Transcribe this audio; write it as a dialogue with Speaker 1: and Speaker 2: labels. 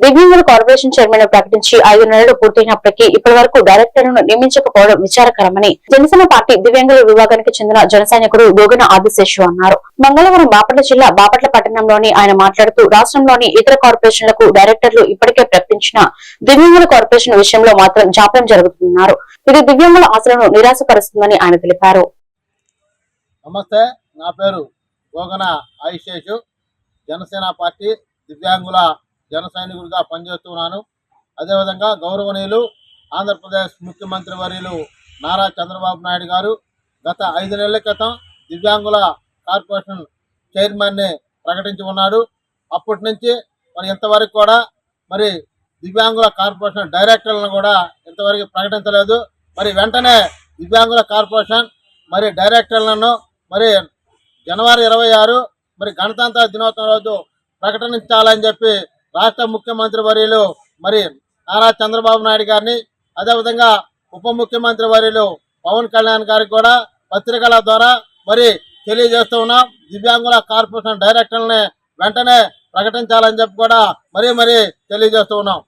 Speaker 1: దివ్యాంగుల corporation chairman ప్రకటించి ఐదు నెలలు పూర్తయినప్పటికీ ఇప్పటి వరకు డైరెక్టర్లను నియమించకపోవడం విచారకరమని జనసేన పార్టీ దివ్యాంగుల విభాగానికి చెందిన జనసైనికుడు గోగన ఆదిశేషు అన్నారు. మంగళవారం బాపట్ల జిల్లా బాపట్ల పట్టణంలోని ఆయన మాట్లాడుతూ రాష్ట్రంలోని ఇతర కార్పొరేషన్లకు డైరెక్టర్లు ఇప్పటికే ప్రకటించిన దివ్యాంగుల కార్పొరేషన్ విషయంలో మాత్రం జాప్యం జరుగుతున్నారు ఇది దివ్యాంగుల ఆశలను నిరాశపరుస్తుందని ఆయన తెలిపారు.
Speaker 2: నమస్తే నా పేరు గోగన ఆయుషేషు జనసేన పార్టీ దివ్యాంగుల జన సైనికుడిగా పనిచేస్తున్నాను. అదేవిధంగా గౌరవనీయులు ఆంధ్రప్రదేశ్ ముఖ్యమంత్రి వర్యులు నారా చంద్రబాబు నాయుడు గారు గత ఐదు నెలల క్రితం దివ్యాంగుల కార్పొరేషన్ చైర్మన్ని ప్రకటించి ఉన్నాడు. అప్పటి నుంచి మరి ఇంతవరకు కూడా మరి దివ్యాంగుల కార్పొరేషన్ డైరెక్టర్లను కూడా ఇంతవరకు ప్రకటించలేదు. మరి వెంటనే దివ్యాంగుల కార్పొరేషన్ మరి డైరెక్టర్లను మరి జనవరి ఇరవై ఆరు మరి గణతంత్ర దినోత్సవం రోజు ప్రకటించాలని చెప్పి రాష్ట్ర ముఖ్యమంత్రి వర్యులు మరి నారా చంద్రబాబు నాయుడు గారిని అదేవిధంగా ఉప ముఖ్యమంత్రి వర్యులు పవన్ కళ్యాణ్ గారికి కూడా పత్రికల ద్వారా మరి తెలియజేస్తూ ఉన్నాం. దివ్యాంగుల కార్పొరేషన్ డైరెక్టర్ని వెంటనే ప్రకటించాలని చెప్పి కూడా మరీ మరీ తెలియజేస్తూ ఉన్నాం.